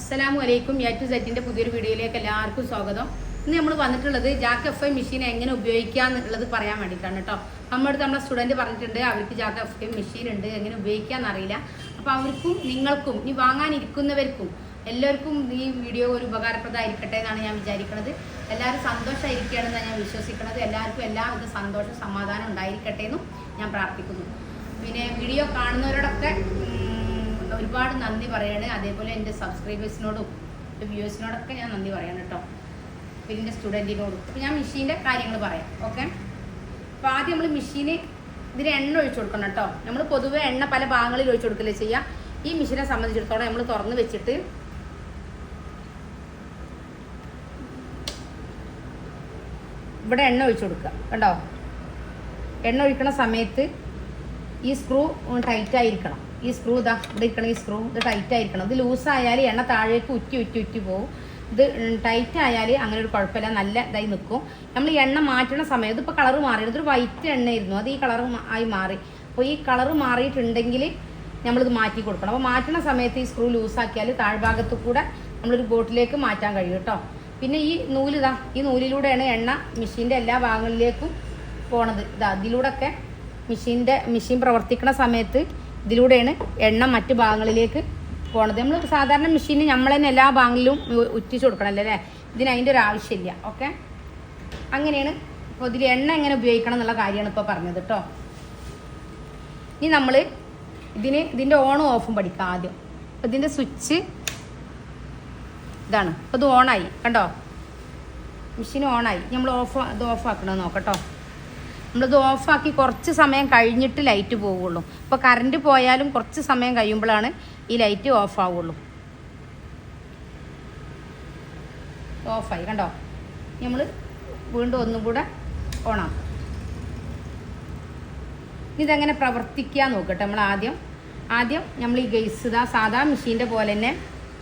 അസ്സലാമു അലൈക്കും A to സെറ്റിന്റെ പുതിയൊരു വീഡിയോയിലേക്ക് എല്ലാവർക്കും സ്വാഗതം. ഇന്ന് നമ്മൾ വന്നിട്ടുള്ളത് ജാക്ക് എഫ് ഐ മെഷീൻ എങ്ങനെ ഉപയോഗിക്കുക എന്നുള്ളത് പറയാൻ വേണ്ടിയിട്ടാണ് കേട്ടോ. നമ്മുടെ നമ്മുടെ സ്റ്റുഡന്റ് പറഞ്ഞിട്ടുണ്ട് അവർക്ക് ജാക്ക് എഫ് ഐ മെഷീൻ ഉണ്ട് എങ്ങനെ ഉപയോഗിക്കുക അറിയില്ല അപ്പോൾ അവർക്കും നിങ്ങൾക്കും ഇനി വാങ്ങാനിരിക്കുന്നവർക്കും എല്ലാവർക്കും ഈ വീഡിയോ ഒരു ഉപകാരപ്രദമായിരിക്കട്ടെ എന്നാണ് ഞാൻ വിചാരിക്കുന്നത് എല്ലാവരും സന്തോഷമായിരിക്കുകയാണെന്നാണ് ഞാൻ വിശ്വസിക്കുന്നത് എല്ലാവർക്കും എല്ലാവിധ സന്തോഷം സമാധാനം ഉണ്ടായിരിക്കട്ടെ എന്നും ഞാൻ പ്രാർത്ഥിക്കുന്നു. പിന്നെ വീഡിയോ കാണുന്നവരോടൊക്കെ ഒരുപാട് നന്ദി പറയാണ്. അതേപോലെ എന്റെ സബ്സ്ക്രൈബേഴ്സിനോടും വ്യൂവേഴ്സിനോടൊക്കെ ഞാൻ നന്ദി പറയാണ് കേട്ടോ പിന്നെ എന്റെ സ്റ്റുഡന്റിനോടും അപ്പോൾ ഞാൻ മെഷീന്റെ കാര്യങ്ങൾ പറയാം. ഓക്കെ അപ്പോൾ ആദ്യം നമ്മൾ മെഷീന് ഇതിന് എണ്ണ ഒഴിച്ചു കൊടുക്കണം കേട്ടോ നമ്മൾ പൊതുവെ എണ്ണ പല ഭാഗങ്ങളിൽ ഒഴിച്ചു കൊടുക്കില്ല ചെയ്യുക ഈ മെഷീനെ സംബന്ധിച്ചിടത്തോളം നമ്മൾ തുറന്ന് വെച്ചിട്ട് ഇവിടെ എണ്ണ ഒഴിച്ചു കൊടുക്കുക. കണ്ടോ? എണ്ണ ഒഴിക്കണ സമയത്ത് ഈ സ്ക്രൂ ടൈറ്റ് ആയിരിക്കണം. ഈ സ്ക്രൂ ഇതാ ഇവിടെ ഇരിക്കണം ഈ സ്ക്രൂ ഇത് ടൈറ്റ് ആയിരിക്കണം. ഇത് ലൂസ് ആയാൽ എണ്ണ താഴേക്ക് ഉറ്റി ഉറ്റി ഉറ്റി പോകും ഇത് ടൈറ്റ് ആയാൽ അങ്ങനെ ഒരു കുഴപ്പമില്ല. നല്ല ഇതായി നിൽക്കും നമ്മൾ എണ്ണ മാറ്റണ സമയത്ത് ഇതിപ്പോൾ കളർ മാറി. ഇതൊരു വൈറ്റ് എണ്ണയായിരുന്നു. അത് ഈ കളർ ആയി മാറി. അപ്പോൾ ഈ കളർ മാറിയിട്ടുണ്ടെങ്കിൽ നമ്മളിത് മാറ്റി കൊടുക്കണം. അപ്പോൾ മാറ്റണ സമയത്ത് ഈ സ്ക്രൂ ലൂസാക്കിയാൽ താഴ്ഭാഗത്ത് കൂടെ നമ്മളൊരു ബോട്ടിലേക്ക് മാറ്റാൻ കഴിയും കേട്ടോ. പിന്നെ ഈ നൂൽ ഇതാ ഈ നൂലിലൂടെയാണ് എണ്ണ മെഷീന്റെ എല്ലാ ഭാഗങ്ങളിലേക്കും പോണത്. ഇതാ ഇതിലൂടെയൊക്കെ മെഷീന്റെ മെഷീൻ പ്രവർത്തിക്കുന്ന സമയത്ത് ഇതിലൂടെയാണ് എണ്ണ മറ്റ് ഭാഗങ്ങളിലേക്ക് പോണത്. നമ്മൾ സാധാരണ മെഷീന് നമ്മൾ തന്നെ എല്ലാ ഭാഗങ്ങളിലും ഉറ്റിച്ചു കൊടുക്കണമല്ലോ അല്ലേ? ഇതിന് അതിന്റെ ഒരു ആവശ്യമില്ല. ഓക്കെ അങ്ങനെയാണ് ഇപ്പോൾ ഇതിൽ എണ്ണ എങ്ങനെ ഉപയോഗിക്കണം എന്നുള്ള കാര്യമാണ് ഇപ്പോൾ പറഞ്ഞത് കേട്ടോ ഇനി നമ്മൾ ഇതിന് ഇതിന്റെ ഓണും ഓഫും പഠിക്കാം ആദ്യം. അപ്പോൾ ഇതിന്റെ സ്വിച്ച് ഇതാണ്. അപ്പോൾ ഇത് ഓണായി കണ്ടോ? മെഷീൻ ഓണായി നമ്മൾ ഓഫ് ഇത് ഓഫ് ആക്കണമെന്ന് നോക്കട്ടോ നമ്മളിത് ഓഫാക്കി കുറച്ച് സമയം കഴിഞ്ഞിട്ട് ലൈറ്റ് പോവുള്ളൂ. ഇപ്പോൾ കറണ്ട് പോയാലും കുറച്ച് സമയം കഴിയുമ്പോഴാണ് ഈ ലൈറ്റ് ഓഫ് ആവുള്ളൂ ഓഫായി കണ്ടോ? നമ്മൾ വീണ്ടും ഒന്നും കൂടെ ഓണാക്കും ഇതെങ്ങനെ പ്രവർത്തിക്കുക നോക്കട്ടെ നമ്മൾ ആദ്യം. ആദ്യം നമ്മൾ ഈ ഗെയ്സ് ഇതാ സാധാ മെഷീന്റെ പോലെ തന്നെ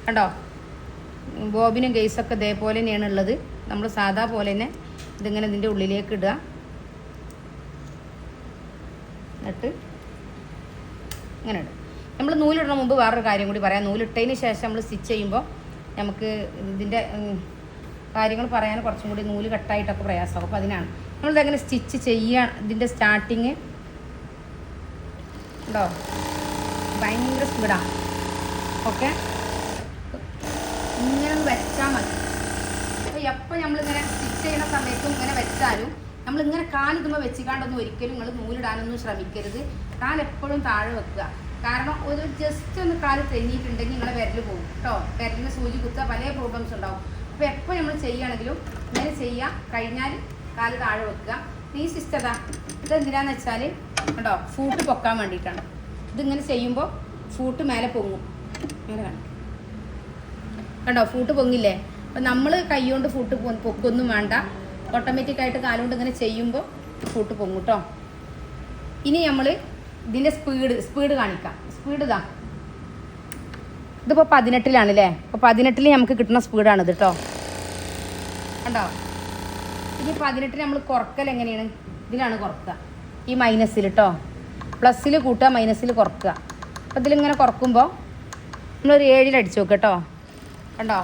കണ്ടോ? ബോബിനും ഗെയ്സൊക്കെ ഇതേപോലെ തന്നെയാണ് ഉള്ളത്. നമ്മൾ സാധാ പോലെ തന്നെ ഇതിങ്ങനെ ഇതിന്റെ ഉള്ളിലേക്ക് ഇടുക എന്നിട്ട് ഇങ്ങനെ ഇടും നൂലിടുന്ന മുമ്പ് വേറൊരു കാര്യം കൂടി പറയാം. നൂലിട്ടതിന് ശേഷം നമ്മൾ സ്റ്റിച്ച് ചെയ്യുമ്പോൾ നമുക്ക് ഇതിന്റെ കാര്യങ്ങൾ പറയാൻ കുറച്ചും കൂടി നൂൽ കട്ടായിട്ടൊക്കെ പ്രയാസമാകും അപ്പോൾ അതിനാണ്. നമ്മളിതെങ്ങനെ സ്റ്റിച്ച് ചെയ്യുക ഇതിന്റെ സ്റ്റാർട്ടിങ് ഉണ്ടോ? ഭയങ്കര സ്പീഡാണ് ഓക്കെ? ഇങ്ങനെ വെച്ചാൽ മതി. അപ്പോൾ എപ്പോൾ നമ്മളിങ്ങനെ സ്റ്റിച്ച് ചെയ്യുന്ന സമയത്തും ഇങ്ങനെ വെച്ചാലും നമ്മൾ ഇങ്ങനെ കാലിതുമ്പോൾ വെച്ചിക്കാണ്ടൊന്നും ഒരിക്കലും നിങ്ങൾ നൂലിടാനൊന്നും ശ്രമിക്കരുത്. കാലെപ്പോഴും താഴെ വെക്കുക. കാരണം ഒരു ജസ്റ്റ് ഒന്ന് കാൽ തെന്നിയിട്ടുണ്ടെങ്കിൽ നിങ്ങളെ വിരൽ പോകും കേട്ടോ. വിരലിന് സൂചി കുത്തുക പല പ്രോബ്ലംസ് ഉണ്ടാവും. അപ്പോൾ എപ്പോൾ നമ്മൾ ചെയ്യുകയാണെങ്കിലും ഇങ്ങനെ ചെയ്യുക. കഴിഞ്ഞാൽ കാൽ താഴെ വെക്കുക. ഈ സിസ്റ്റതാ ഇതെന്തിനാന്ന് വെച്ചാൽ കേട്ടോ ഫൂട്ട് പൊക്കാൻ വേണ്ടിയിട്ടാണ്. ഇതിങ്ങനെ ചെയ്യുമ്പോൾ ഫൂട്ട് മേലെ പൊങ്ങും. ഇങ്ങനെ കണ്ടോ ഫൂട്ട് പൊങ്ങില്ലേ? അപ്പം നമ്മൾ കൈകൊണ്ട് ഫുഡ് പൊക്കൊന്നും വേണ്ട. ഓട്ടോമാറ്റിക്കായിട്ട് കാലുകൊണ്ട് ഇങ്ങനെ ചെയ്യുമ്പോൾ ഫൂട്ട് പൊങ്ങും കേട്ടോ. ഇനി നമ്മൾ ഇതിന്റെ സ്പീഡ് സ്പീഡ് കാണിക്കാം. സ്പീഡ് ഇതാ. ഇതിപ്പോൾ പതിനെട്ടിലാണ് അല്ലേ അപ്പോൾ പതിനെട്ടിൽ നമുക്ക് കിട്ടുന്ന സ്പീഡാണ് ഇത് കേട്ടോ കണ്ടോ? ഇനി പതിനെട്ടിൽ നമ്മൾ കുറക്കൽ എങ്ങനെയാണ്? ഇതിലാണ് കുറക്കുക. ഈ മൈനസിൽ കേട്ടോ പ്ലസ്സിൽ കൂട്ടുക മൈനസിൽ കുറക്കുക. അപ്പോൾ ഇതിലിങ്ങനെ കുറക്കുമ്പോൾ നമ്മളൊരു ഏഴിൽ അടിച്ചു നോക്കുക കേട്ടോ കണ്ടോ?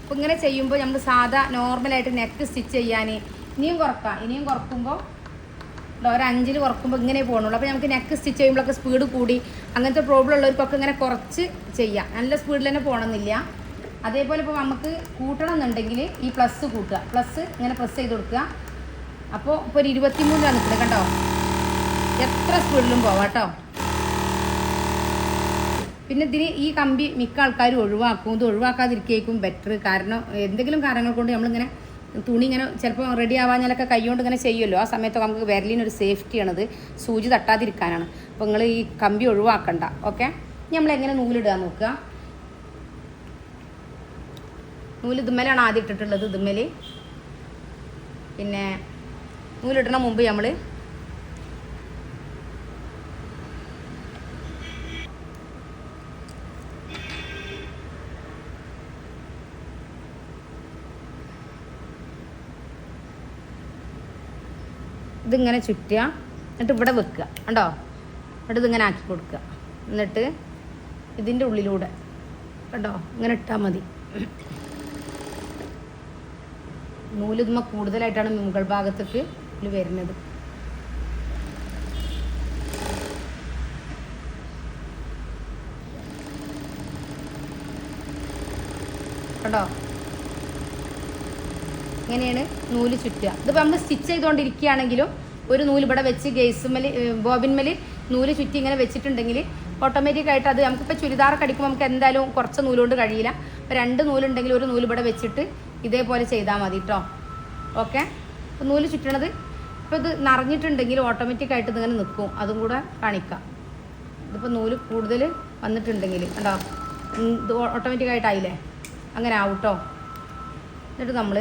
അപ്പോൾ ഇങ്ങനെ ചെയ്യുമ്പോൾ നമ്മൾ സാധാ നോർമലായിട്ട് നെക്ക് സ്റ്റിച്ച് ചെയ്യാൻ ഇനിയും കുറക്കാം. ഇനിയും കുറക്കുമ്പോൾ ഒരു അഞ്ചിൽ കുറക്കുമ്പോൾ ഇങ്ങനെ പോകണുള്ളൂ അപ്പോൾ നമുക്ക് നെക്ക് സ്റ്റിച്ച് ചെയ്യുമ്പോഴൊക്കെ സ്പീഡ് കൂടി. അങ്ങനത്തെ പ്രോബ്ലം ഉള്ളവർക്കൊക്കെ ഇങ്ങനെ കുറച്ച് ചെയ്യാം. നല്ല സ്പീഡിൽ തന്നെ പോകണമെന്നില്ല അതേപോലെ ഇപ്പോൾ നമുക്ക് കൂട്ടണം എന്നുണ്ടെങ്കിൽ ഈ പ്ലസ് കൂട്ടുക. പ്ലസ് ഇങ്ങനെ പ്രസ് ചെയ്ത് കൊടുക്കുക. അപ്പോൾ ഇപ്പോൾ ഒരു ഇരുപത്തിമൂന്നിലാണ് നിൽക്കുന്നത് കേട്ടോ. എത്ര സ്പീഡിലും പോവാം കേട്ടോ. പിന്നെ ഇതിന് ഈ കമ്പി മിക്ക ആൾക്കാരും ഒഴിവാക്കും. ഇത് ഒഴിവാക്കാതിരിക്കും ബെറ്റർ കാരണം എന്തെങ്കിലും കാരണങ്ങൾ കൊണ്ട് നമ്മളിങ്ങനെ തുണി ഇങ്ങനെ ചിലപ്പോൾ റെഡി ആവാഞ്ഞാലൊക്കെ കൈകൊണ്ട് ഇങ്ങനെ ചെയ്യുമല്ലോ. ആ സമയത്തൊക്കെ നമുക്ക് വിരലിനൊരു സേഫ്റ്റിയാണത് സൂചി തട്ടാതിരിക്കാനാണ്. അപ്പോൾ നിങ്ങൾ ഈ കമ്പി ഒഴിവാക്കണ്ട. ഓക്കെ നമ്മൾ എങ്ങനെ നൂലിടുക നോക്കുക നൂൽ ഇതുമ്മലാണ് ആദ്യം ഇട്ടിട്ടുള്ളത് ഇതുമ്മൽ പിന്നെ നൂലിടണ മുമ്പ് നമ്മൾ ഇതിങ്ങനെ ചുറ്റുക. എന്നിട്ട് ഇവിടെ വെക്കുക. കണ്ടോ? എന്നിട്ട് ഇതിങ്ങനെ ആക്കി കൊടുക്കുക. എന്നിട്ട് ഇതിന്റെ ഉള്ളിലൂടെ. കണ്ടോ? ഇങ്ങനെ ഇട്ടാൽ മതി. നൂൽ നൂലിതുമ്മ കൂടുതലായിട്ടാണ് മുകൾ ഭാഗത്തേക്ക് ഇതിൽ വരുന്നത്. കണ്ടോ? ഇങ്ങനെയാണ് നൂൽ ചുറ്റുക? ഇതിപ്പോൾ നമ്മൾ സ്റ്റിച്ച് ചെയ്തുകൊണ്ടിരിക്കുകയാണെങ്കിലും ഒരു നൂൽ ഇവിടെ വെച്ച് ഗേസുമ്മൽ ബോബിന്മേൽ നൂൽ ചുറ്റി ഇങ്ങനെ വെച്ചിട്ടുണ്ടെങ്കിൽ ഓട്ടോമാറ്റിക് ആയിട്ട് അത് നമുക്കിപ്പോൾ ചുരിദാറൊക്കെ അടിക്കുമ്പോൾ നമുക്ക് എന്തായാലും കുറച്ച് നൂലുകൊണ്ട് കഴിയില്ല. അപ്പോൾ രണ്ട് നൂലുണ്ടെങ്കിൽ ഒരു നൂൽ ഇവിടെ വെച്ചിട്ട് ഇതേപോലെ ചെയ്താൽ മതി കേട്ടോ ഓക്കെ? നൂൽ ചുറ്റണത് ഇപ്പോൾ ഇത് നിറഞ്ഞിട്ടുണ്ടെങ്കിൽ ഓട്ടോമാറ്റിക് ആയിട്ട് ഇതിങ്ങനെ നിൽക്കും. അതും കൂടെ കാണിക്കാം. ഇതിപ്പോൾ നൂൽ കൂടുതൽ വന്നിട്ടുണ്ടെങ്കിൽ കണ്ടോ? ഇത് ഓട്ടോമാറ്റിക്കായിട്ടായില്ലേ? അങ്ങനെ ആവും കേട്ടോ എന്നിട്ട് നമ്മൾ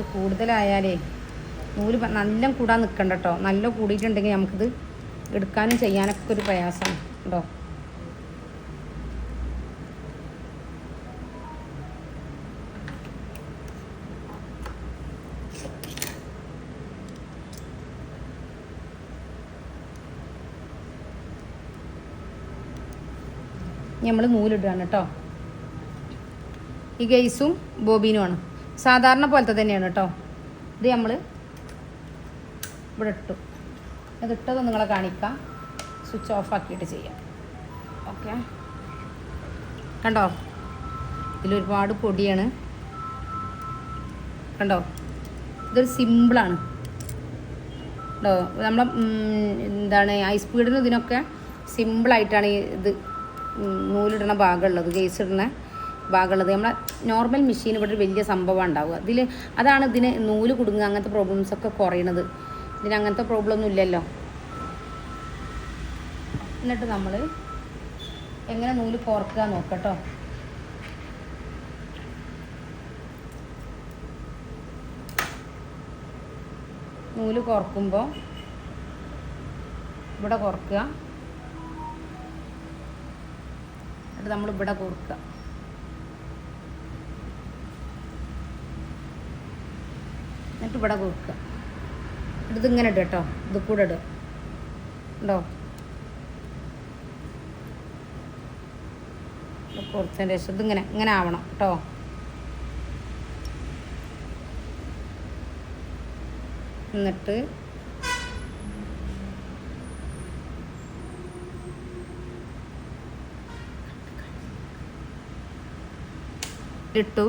ഇത് കൂടുതലായാലേ നൂൽ നല്ല കൂടാൻ നിൽക്കണ്ട കേട്ടോ നല്ല കൂടിയിട്ടുണ്ടെങ്കിൽ നമുക്കിത് എടുക്കാനും ചെയ്യാനൊക്കെ ഒരു പ്രയാസമാണ് കേട്ടോ നമ്മൾ നൂലിടുകയാണ് കേട്ടോ ഈ ഗെയ്സും ബോബീനുമാണ് സാധാരണ പോലത്തെ തന്നെയാണ് കേട്ടോ ഇത് നമ്മൾ ഇവിടെ ഇട്ടു അത് ഇട്ടത് നിങ്ങളെ കാണിക്കാം. സ്വിച്ച് ഓഫ് ആക്കിയിട്ട് ചെയ്യാം. ഓക്കെ. കണ്ടോ? ഇതിലൊരുപാട് പൊടിയാണ്. കണ്ടോ? ഇതൊരു സിമ്പിളാണ്. കേട്ടോ നമ്മളെ എന്താണ് ഐ സ്പീഡിന് ഇതിനൊക്കെ സിമ്പിളായിട്ടാണ് ഈ ഇത് നൂലിടണ ഭാഗമുള്ളത് ഗേസ് ഇടുന്ന ഭാഗമുള്ളത് നമ്മളെ നോർമൽ മെഷീൻ ഇവിടെ ഒരു വലിയ സംഭവം ഉണ്ടാവുക. ഇതിൽ അതാണ് ഇതിന് നൂൽ കുടുങ്ങുക അങ്ങനത്തെ പ്രോബ്ലംസ് ഒക്കെ കുറയണത്. ഇതിന് അങ്ങനത്തെ പ്രോബ്ലം ഒന്നും ഇല്ലല്ലോ. എന്നിട്ട് നമ്മൾ എങ്ങനെ നൂൽ കോർക്കുക നോക്കട്ടോ. നൂൽ കോർക്കുമ്പോൾ ഇവിടെ കോർക്കുക എന്നിട്ട് നമ്മൾ ഇവിടെ കോർക്കുക എന്നിട്ട് ഇവിടെ കൊടുക്കുക ഇത് ഇങ്ങനെ ഇടുക കേട്ടോ. ഇത് കൂടെ ഇടുക ഉണ്ടോ കൊടുത്തതിന്റെ ശേഷം ഇതിങ്ങനെ ഇങ്ങനെ ആവണം കേട്ടോ. എന്നിട്ട് ഇട്ടു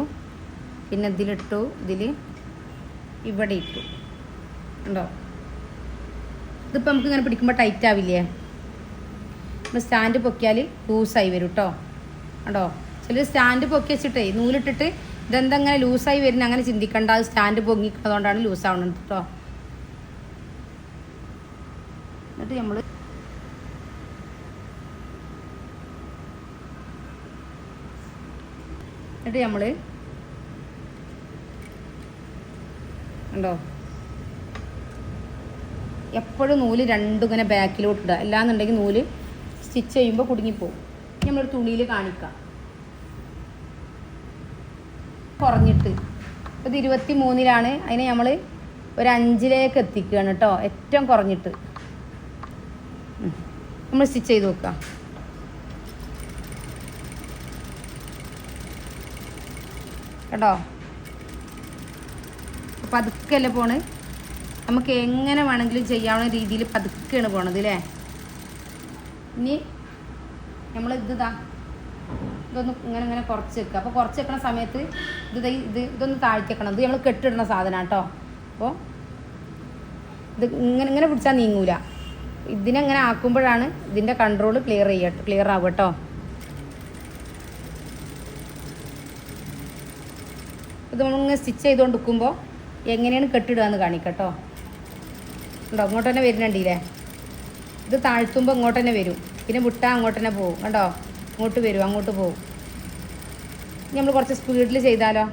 പിന്നെ ഇതിലിട്ടു. ഇതിൽ ഇവിടെ ഇട്ടു. ഉണ്ടോ ഇതിപ്പോൾ നമുക്ക് ഇങ്ങനെ പിടിക്കുമ്പോൾ ടൈറ്റ് ആവില്ലേ? നമ്മൾ സ്റ്റാൻഡ് പൊക്കിയാൽ ലൂസായി വരും കേട്ടോ ഉണ്ടോ ചിലർ സ്റ്റാൻഡ് പൊക്കി വെച്ചിട്ടേ നൂലിട്ടിട്ട് ഇതെന്താ ലൂസായി വരുന്ന അങ്ങനെ ചിന്തിക്കണ്ട. അത് സ്റ്റാൻഡ് പൊങ്ങിക്കുന്നതുകൊണ്ടാണ് ലൂസാവുന്നത് കേട്ടോ എന്നിട്ട് നമ്മൾ എന്നിട്ട് നമ്മൾ ഉണ്ടോ എപ്പോഴും നൂൽ രണ്ടും ഇങ്ങനെ ബാക്കിലോട്ട് ഇടുക. അല്ലാന്നുണ്ടെങ്കിൽ നൂൽ സ്റ്റിച്ച് ചെയ്യുമ്പോൾ കുടുങ്ങിപ്പോവും. നമ്മളൊരു തുണിയിൽ കാണിക്കാം. കുറഞ്ഞിട്ട്. ഇത് ഇരുപത്തി മൂന്നിലാണ് അതിനെ നമ്മൾ ഒരു അഞ്ചിലേക്ക് എത്തിക്കുകയാണ് കേട്ടോ. ഏറ്റവും കുറഞ്ഞിട്ട്. നമ്മൾ സ്റ്റിച്ച് ചെയ്ത് നോക്കാം. കേട്ടോ പതുക്കല്ലേ പോണ്? നമുക്ക് എങ്ങനെ വേണമെങ്കിലും ചെയ്യാവുന്ന രീതിയിൽ പതുക്കെയാണ് പോണത് അല്ലേ ഇനി നമ്മൾ ഇത് ഇതാ ഇതൊന്ന് ഇങ്ങനെ ഇങ്ങനെ കുറച്ച് വെക്കുക. അപ്പോൾ കുറച്ച് വെക്കണ സമയത്ത് ഇത് ഇത് ഇതൊന്ന് താഴ്ത്തിക്കണം ഇത് നമ്മൾ കെട്ടിടുന്ന സാധനമാണ് കേട്ടോ അപ്പോൾ ഇത് ഇങ്ങനെ ഇങ്ങനെ പിടിച്ചാൽ നീങ്ങൂല. ഇതിനെങ്ങനെ ആക്കുമ്പോഴാണ് ഇതിന്റെ കൺട്രോൾ ക്ലിയർ ചെയ്യുക ക്ലിയർ ആവുക കേട്ടോ ഇത് നമ്മളിങ്ങനെ സ്റ്റിച്ച് ചെയ്തുകൊണ്ട് നിൽക്കുമ്പോൾ എങ്ങനെയാണ് കെട്ടിടുകയെന്ന് കാണിക്കട്ടോ. കണ്ടോ അങ്ങോട്ട് തന്നെ വരുന്നുണ്ടല്ലേ? ഇത് താഴ്ത്തുമ്പോൾ അങ്ങോട്ട് തന്നെ വരും. പിന്നെ വിട്ടാൽ അങ്ങോട്ട് തന്നെ പോകും കണ്ടോ? അങ്ങോട്ട് വരും അങ്ങോട്ട് പോകും നമ്മൾ കുറച്ച് സ്പീഡിൽ ചെയ്താലോ?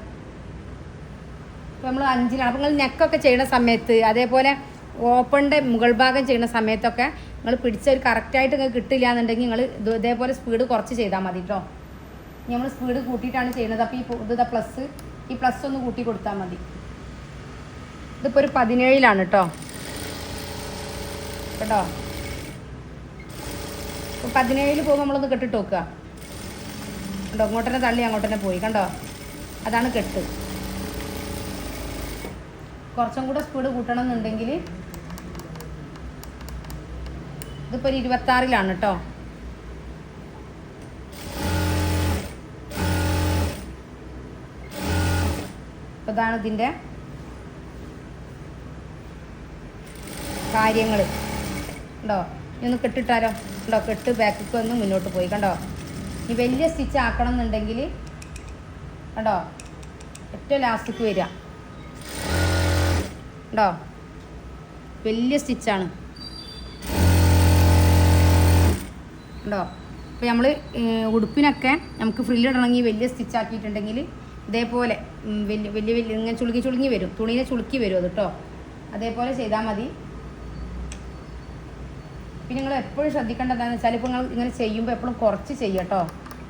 നമ്മൾ അഞ്ചിലാണ്. അപ്പോൾ നിങ്ങൾ നെക്കൊക്കെ ചെയ്യുന്ന സമയത്ത് അതേപോലെ ഓപ്പണിന്റെ മുകൾ ഭാഗം ചെയ്യുന്ന സമയത്തൊക്കെ നിങ്ങൾ പിടിച്ച ഒരു കറക്റ്റായിട്ട് നിങ്ങൾക്ക് കിട്ടില്ല എന്നുണ്ടെങ്കിൽ നിങ്ങൾ ഇത് ഇതേപോലെ സ്പീഡ് കുറച്ച് ചെയ്താൽ മതി കേട്ടോ നമ്മൾ സ്പീഡ് കൂട്ടിയിട്ടാണ് ചെയ്യുന്നത് അപ്പോൾ ഈ ഇത് പ്ലസ് ഈ പ്ലസ് ഒന്ന് കൂട്ടി കൊടുത്താൽ മതി. ഇതിപ്പോൾ ഒരു പതിനേഴിലാണ് കേട്ടോ കേട്ടോ? ഇപ്പം പതിനേഴിൽ പോകുമ്പോൾ നമ്മളൊന്ന് കെട്ടിട്ട് നോക്കുക. കണ്ടോ? അങ്ങോട്ട് തന്നെ തള്ളി അങ്ങോട്ട് തന്നെ പോയി. കണ്ടോ? അതാണ് കെട്ട്. കുറച്ചും കൂടെ സ്പീഡ് കൂട്ടണം എന്നുണ്ടെങ്കിൽ ഇതിപ്പോൾ ഒരു ഇരുപത്താറിലാണ് കേട്ടോ അപ്പോൾ ഇതാണ് ഇതിന്റെ കാര്യങ്ങൾ ഉണ്ടോ ഇനി ഒന്ന് കെട്ടിട്ടാലോ ഉണ്ടോ കെട്ട് ബാക്കിക്ക് ഒന്ന് മുന്നോട്ട് പോയി. കണ്ടോ? ഇനി വലിയ സ്റ്റിച്ച് ആക്കണം എന്നുണ്ടെങ്കിൽ കണ്ടോ? ഏറ്റവും ലാസ്റ്റിക്ക് വരിക. ഉണ്ടോ വലിയ സ്റ്റിച്ചാണ്. ഉണ്ടോ അപ്പോൾ നമ്മൾ ഉടുപ്പിനൊക്കെ നമുക്ക് ഫ്രില്ലിടണമെങ്കിൽ വലിയ സ്റ്റിച്ച് ആക്കിയിട്ടുണ്ടെങ്കിൽ ഇതേപോലെ വലിയ വലിയ വലിയ ഇങ്ങനെ ചുളുങ്ങി ചുളുങ്ങി വരും. തുണീനെ ചുളുക്കി വരും അത് കേട്ടോ അതേപോലെ ചെയ്താൽ മതി. പിന്നെ നിങ്ങൾ എപ്പോഴും ശ്രദ്ധിക്കേണ്ടത് എന്താണെന്ന് വെച്ചാൽ ഇപ്പോൾ നിങ്ങൾ ഇങ്ങനെ ചെയ്യുമ്പോൾ എപ്പോഴും കുറച്ച് ചെയ്യട്ടോ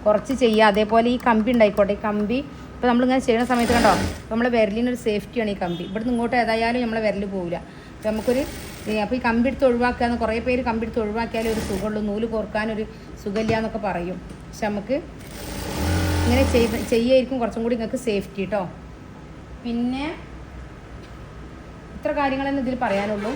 കുറച്ച് ചെയ്യുക. അതേപോലെ ഈ കമ്പി ഉണ്ടായിക്കോട്ടെ. ഈ കമ്പി ഇപ്പോൾ നമ്മളിങ്ങനെ ചെയ്യുന്ന സമയത്ത് കണ്ടോ നമ്മളെ വിരലിനൊരു സേഫ്റ്റിയാണ് ഈ കമ്പി. ഇവിടുന്ന് ഇങ്ങോട്ട് ഏതായാലും നമ്മളെ വിരൽ പോവില്ല. അപ്പോൾ നമുക്കൊരു അപ്പോൾ ഈ കമ്പി എടുത്ത് ഒഴിവാക്കുക കുറേ പേര് കമ്പി എടുത്ത് ഒഴിവാക്കിയാലേ ഒരു സുഖമുള്ളൂ. നൂൽ കോർക്കാനൊരു സുഖമില്ല എന്നൊക്കെ പറയും. പക്ഷെ നമുക്ക് ഇങ്ങനെ ചെയ്ത് ചെയ്യായിരിക്കും. കുറച്ചും കൂടി നിങ്ങൾക്ക് സേഫ്റ്റി കേട്ടോ. പിന്നെ ഇത്ര കാര്യങ്ങളെന്ന് ഇതിൽ പറയാനുള്ളൂ.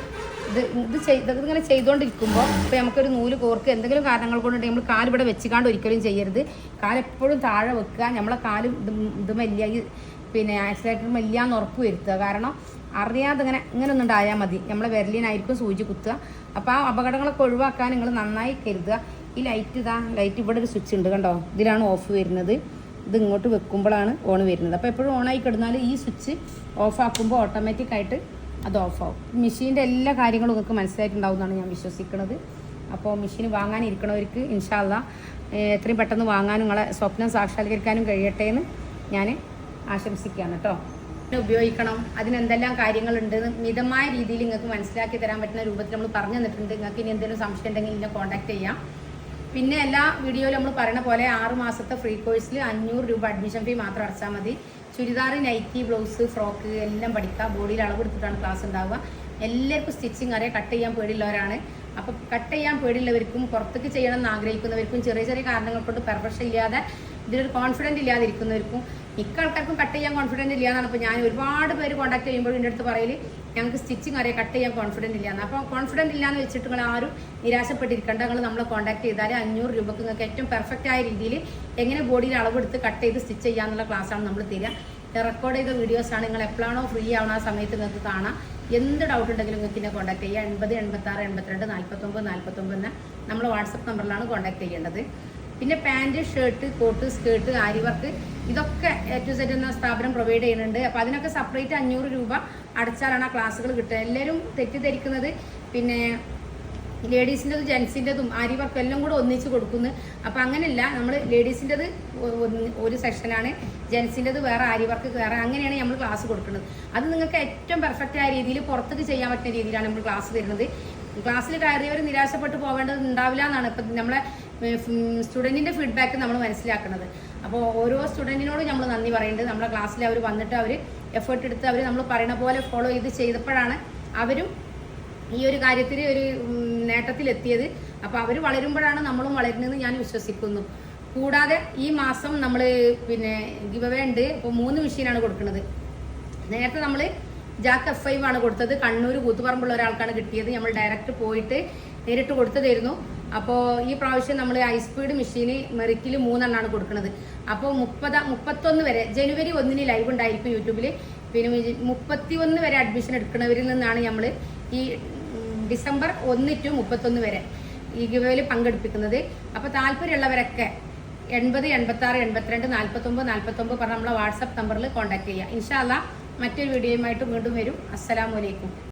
ഇത് ഇത് ചെയ്ത് ഇങ്ങനെ ചെയ്തുകൊണ്ടിരിക്കുമ്പോൾ ഇപ്പോൾ നമുക്കൊരു നൂൽ കോർക്ക് എന്തെങ്കിലും കാരണങ്ങൾ കൊണ്ടുണ്ടെങ്കിൽ നമ്മൾ കാൽ ഇവിടെ വെച്ചുകാണ്ട് ഒരിക്കലും ചെയ്യരുത്. കാലെപ്പോഴും താഴെ വെക്കുക. നമ്മളെ കാൽ ഇത് ഇത് ഈ പിന്നെ ആക്സിലേറ്റർ മല്ലിയാന്ന് ഉറപ്പ് വരുത്തുക. കാരണം അറിയാതെ ഇങ്ങനെ ഇങ്ങനെ ഒന്നും ഉണ്ടായാൽ മതി. നമ്മളെ വിരലിനായിരിക്കും സൂചി കുത്തുക. അപ്പോൾ ആ അപകടങ്ങളൊക്കെ ഒഴിവാക്കാൻ നിങ്ങൾ നന്നായി കരുതുക. ഈ ലൈറ്റ് ഇതാ ലൈറ്റ് ഇവിടെ ഒരു സ്വിച്ച് ഉണ്ട് കണ്ടോ? ഇതിലാണ് ഓഫ് വരുന്നത്. ഇത് ഇങ്ങോട്ട് വെക്കുമ്പോഴാണ് ഓൺ വരുന്നത്. അപ്പോൾ എപ്പോഴും ഓണായി കിടന്നാൽ ഈ സ്വിച്ച് ഓഫ് ആക്കുമ്പോൾ ഓട്ടോമാറ്റിക് ആയിട്ട് അത് ഓഫാവും. മെഷീന്റെ എല്ലാ കാര്യങ്ങളും നിങ്ങൾക്ക് മനസ്സിലായിട്ടുണ്ടാവും ഞാൻ വിശ്വസിക്കുന്നത് അപ്പോൾ മെഷീൻ വാങ്ങാനിരിക്കണവർക്ക് ഇൻഷാല്ല എത്രയും പെട്ടെന്ന് വാങ്ങാനും നിങ്ങളെ സ്വപ്നം സാക്ഷാത്കരിക്കാനും കഴിയട്ടെ എന്ന് ഞാൻ ആശംസിക്കുകയാണ് കേട്ടോ ഉപയോഗിക്കണം. അതിനെന്തെല്ലാം കാര്യങ്ങളുണ്ട് മിതമായ രീതിയിൽ നിങ്ങൾക്ക് മനസ്സിലാക്കി തരാൻ പറ്റുന്ന രൂപത്തിൽ നമ്മൾ പറഞ്ഞു തന്നിട്ടുണ്ട്. നിങ്ങൾക്ക് ഇനി എന്തെങ്കിലും സംശയം ഉണ്ടെങ്കിൽ എന്നെ കോൺടാക്ട് ചെയ്യാം. പിന്നെ എല്ലാ വീഡിയോയിലും നമ്മൾ പറയുന്ന പോലെ ആറ് മാസത്തെ ഫ്രീ കോഴ്സിൽ അഞ്ഞൂറ് രൂപ അഡ്മിഷൻ ഫീ മാത്രം അടച്ചാൽ മതി. ചുരിദാർ നൈറ്റി ബ്ലൗസ് ഫ്രോക്ക് എല്ലാം പഠിക്കുക ബോഡിയിൽ അളവെടുത്തിട്ടാണ് ക്ലാസ് ഉണ്ടാവുക എല്ലാവർക്കും സ്റ്റിച്ചിങ് അറിയാം. കട്ട് ചെയ്യാൻ പേടിയുള്ളവരാണ്. അപ്പോൾ കട്ട് ചെയ്യാൻ പേടിയുള്ളവർക്കും പുറത്തേക്ക് ചെയ്യണമെന്ന് ആഗ്രഹിക്കുന്നവർക്കും ചെറിയ ചെറിയ കാരണങ്ങൾ കൊണ്ട് പെർഫെക്ഷൻ ഇല്ലാതെ ഇതിലൊരു കോൺഫിഡന്റ് ഇല്ലാതിരിക്കുന്നവർക്കും മിക്ക ആൾക്കാർക്കും കട്ട് ചെയ്യാൻ കോൺഫിഡന്റ് ഇല്ല എന്നാണ് അപ്പോൾ ഞാൻ ഒരുപാട് പേര് കോൺടാക്ട് ചെയ്യുമ്പോൾ എന്റെ അടുത്ത് പറയിൽ ഞങ്ങൾക്ക് സ്റ്റിച്ചിങ് അറിയാം കട്ട് ചെയ്യാൻ കോൺഫിഡന്റ് ഇല്ല എന്ന് അപ്പോൾ കോൺഫിഡന്റ് ഇല്ലാന്ന് വെച്ചിട്ട് നിങ്ങൾ ആരും നിരാശപ്പെട്ടിരിക്കേണ്ട. നിങ്ങൾ നമ്മളെ കോൺടാക്ട് ചെയ്താൽ അഞ്ഞൂറ് രൂപക്ക് നിങ്ങൾക്ക് ഏറ്റവും പെർഫെക്റ്റ് ആയ രീതിയിൽ എങ്ങനെ ബോഡിയിൽ അളവെടുത്ത് കട്ട് ചെയ്ത് സ്റ്റിച്ച് ചെയ്യാന്നുള്ള ക്ലാസ്സാണ് നമ്മൾ തരിക. റെക്കോർഡ് ചെയ്ത വീഡിയോസാണ് നിങ്ങൾ എപ്പോഴാണോ ഫ്രീ ആവണ ആ സമയത്ത് നിങ്ങൾക്ക് കാണാം. എന്ത് ഡൗട്ട് ഉണ്ടെങ്കിലും നിങ്ങൾക്ക് എന്നെ കോൺടാക്ട് ചെയ്യുക എൺപത് എൺപത്താറ് എൺപത്തിരണ്ട് നാൽപ്പത്തൊമ്പത് നാൽപ്പത്തൊമ്പത് എന്ന നമ്മൾ വാട്സപ്പ് നമ്പറിലാണ് കോൺടാക്ട് ചെയ്യേണ്ടത്. പിന്നെ pant shirt coat skirt aari work ഇതൊക്കെ എ ടു സെറ്റ് എന്ന സ്ഥാപനം പ്രൊവൈഡ് ചെയ്യുന്നുണ്ട്. അപ്പോൾ അതിനൊക്കെ സെപ്പറേറ്റ് അഞ്ഞൂറ് രൂപ അടച്ചാലാണ് ആ ക്ലാസ്സുകൾ കിട്ടുക. എല്ലാവരും തെറ്റിദ്ധരിക്കുന്നത് പിന്നെ ലേഡീസിന്റെതും ജെൻസിന്റെതും ആരി വർക്ക് എല്ലാം കൂടെ ഒന്നിച്ച് കൊടുക്കുന്നു. അപ്പം അങ്ങനെയല്ല നമ്മൾ ലേഡീസിന്റെത് ഒരു സെക്ഷനാണ് ജെൻസിന്റെത് വേറെ ആരി വർക്ക് വേറെ അങ്ങനെയാണ് നമ്മൾ ക്ലാസ് കൊടുക്കുന്നത്. അത് നിങ്ങൾക്ക് ഏറ്റവും പെർഫെക്റ്റ് ആയ രീതിയിൽ പുറത്തേക്ക് ചെയ്യാൻ പറ്റുന്ന രീതിയിലാണ് നമ്മൾ ക്ലാസ് തരുന്നത് ക്ലാസ്സിൽ കയറിയവർ നിരാശപ്പെട്ട് പോകേണ്ടത് ഉണ്ടാവില്ല എന്നാണ്. ഇപ്പം നമ്മളെ സ്റ്റുഡന്റിന്റെ ഫീഡ്ബാക്ക് നമ്മൾ മനസ്സിലാക്കുന്നത് അപ്പോൾ ഓരോ സ്റ്റുഡന്റിനോടും നമ്മൾ നന്ദി പറയുന്നുണ്ട് നമ്മുടെ ക്ലാസ്സിൽ അവർ വന്നിട്ട് അവർ എഫേർട്ട് എടുത്ത് അവർ നമ്മൾ പറയുന്ന പോലെ ഫോളോ ചെയ്ത് ചെയ്തപ്പോഴാണ് അവരും ഈ ഒരു കാര്യത്തിൽ ഒരു നേട്ടത്തിലെത്തിയത്. അപ്പോൾ അവർ വളരുമ്പോഴാണ് നമ്മളും വളരുന്നതെന്ന് ഞാൻ വിശ്വസിക്കുന്നു. കൂടാതെ ഈ മാസം നമ്മൾ പിന്നെ ഗിവ് അവേ ഉണ്ട്. ഇപ്പോൾ മൂന്ന് മെഷീനാണ് കൊടുക്കുന്നത് നേരത്തെ നമ്മൾ ജാക്ക് എഫ് ഫൈവ് ആണ് കൊടുത്തത്. കണ്ണൂർ കൂത്തുപറമ്പുള്ള ഒരാൾക്കാണ് കിട്ടിയത്. നമ്മൾ ഡയറക്റ്റ് പോയിട്ട് നേരിട്ട് കൊടുത്തതായിരുന്നു. അപ്പോൾ ഈ പ്രാവശ്യം നമ്മൾ ഹൈ സ്പീഡ് മെഷീന് മെറിറ്റിൽ മൂന്നെണ്ണമാണ് കൊടുക്കുന്നത് അപ്പോൾ മുപ്പത് മുപ്പത്തൊന്ന് വരെ ജനുവരി ഒന്നിന് ലൈവ് ഉണ്ടായിരിക്കും യൂട്യൂബിൽ പിന്നെ മുപ്പത്തി ഒന്ന് വരെ അഡ്മിഷൻ എടുക്കുന്നവരിൽ നിന്നാണ് നമ്മൾ ഈ ഡിസംബർ ഒന്ന് ടു മുപ്പത്തൊന്ന് വരെ ഈ ഗിവയിൽ പങ്കെടുപ്പിക്കുന്നത്. അപ്പോൾ താല്പര്യമുള്ളവരൊക്കെ എൺപത് എൺപത്തി ആറ് എൺപത്തിരണ്ട് നാൽപ്പത്തൊമ്പത് നാൽപ്പത്തൊമ്പത് പറഞ്ഞ നമ്മളെ വാട്സപ്പ് നമ്പറിൽ കോൺടാക്ട് ചെയ്യുക. ഇൻഷാല്ല മറ്റൊരു വീഡിയോയുമായിട്ട് വീണ്ടും വരും. അസ്സലാമലൈക്കും